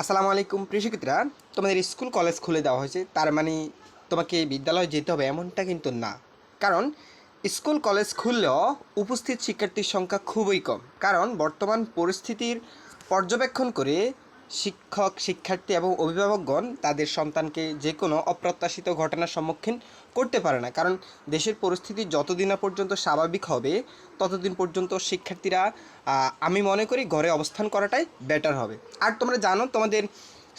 আসসালামু আলাইকুম, প্রিয় তোমাদের স্কুল, কলেজ খুলে দেওয়া হয়েছে। তার মানে তোমাকে বিদ্যালয়ে যেতে হবে এমনটা কিন্তু না। কারণ স্কুল, কলেজ খুললেও উপস্থিত শিক্ষার্থীর সংখ্যা খুবই কম। কারণ বর্তমান পরিস্থিতির পর্যবেক্ষণ করে শিক্ষক, শিক্ষার্থী এবং অভিভাবকগণ তাদের সন্তানকে যে কোনো অপ্রত্যাশিত ঘটনার সম্মুখীন করতে পারে না। কারণ দেশের পরিস্থিতি যতদিন না পর্যন্ত স্বাভাবিক হবে, ততদিন পর্যন্ত শিক্ষার্থীরা আমি মনে করি ঘরে অবস্থান করাটাই বেটার হবে। আর তোমরা জানো তোমাদের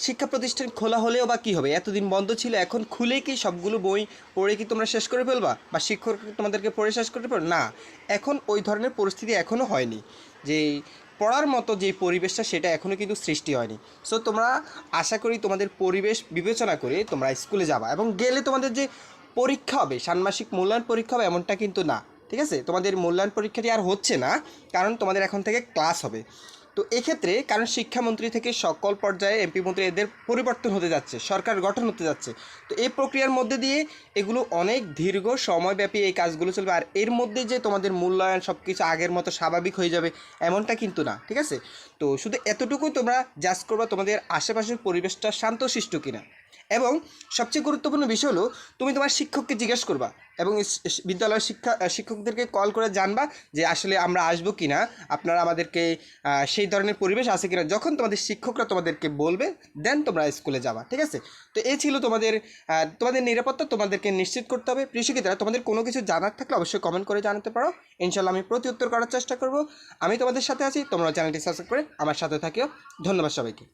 শিক্ষা প্রতিষ্ঠান খোলা হলেও বা কী হবে? এতদিন বন্ধ ছিল, এখন খুলে কি সবগুলো বই পড়ে কি তোমরা শেষ করে ফেলবা? বা শিক্ষক তোমাদেরকে পড়ে শেষ করে পারো না, এখন ওই ধরনের পরিস্থিতি এখনও হয়নি যে পড়ার মতো যে পরিবেশটা, সেটা এখনও কিন্তু সৃষ্টি হয়নি। সো তোমরা আশা করি তোমাদের পরিবেশ বিবেচনা করে তোমরা স্কুলে যাবা এবং গেলে তোমাদের যে পরীক্ষা হবে, ষান্মাসিক মূল্যায়ন পরীক্ষা হবে, এমনটা কিন্তু না। ঠিক আছে? তোমাদের মূল্যায়ন পরীক্ষাটি আর হচ্ছে না, কারণ তোমাদের এখন থেকে ক্লাস হবে। তো এক্ষেত্রে কারণ শিক্ষামন্ত্রী থেকে সকল পর্যায়ে এমপি মন্ত্রী এদের পরিবর্তন হতে যাচ্ছে, সরকার গঠন হতে যাচ্ছে। তো এই প্রক্রিয়ার মধ্যে দিয়ে এগুলো অনেক দীর্ঘ সময়ব্যাপী এই কাজগুলো চলবে। আর এর মধ্যে যে তোমাদের মূল্যায়ন সব কিছু আগের মতো স্বাভাবিক হয়ে যাবে, এমনটা কিন্তু না, ঠিক আছে? তো শুধু এতটুকুই তোমরা জাজ করবা তোমাদের আশেপাশের পরিবেশটা শান্তশিষ্ট কিনা। এবং সবচেয়ে গুরুত্বপূর্ণ বিষয় হলো, তুমি তোমার শিক্ষককে জিজ্ঞেস করবা এবং বিদ্যালয়ের শিক্ষা শিক্ষকদেরকে কল করে জানবা যে আসলে আমরা আসব কি না আপনারা আমাদেরকে সেই ধরনের পরিবেশ আছে কিনা। যখন তোমাদের শিক্ষকরা তোমাদেরকে বলবে দেন তোমরা স্কুলে যাবা, ঠিক আছে? তো এ ছিল তোমাদের তোমাদের নিরাপত্তা তোমাদেরকে নিশ্চিত করতে হবে। প্রিয় শিক্ষিতরা তোমাদের কোনো কিছু জানার থাকলে অবশ্যই কমেন্ট করে জানাতে পারো। ইনশাল্লাহ আমি প্রতি উত্তর করার চেষ্টা করব। আমি তোমাদের সাথে আছি তোমরা চ্যানেলটি সাবস্ক্রাইব করে আমার সাথে থাকিও। ধন্যবাদ সবাইকে।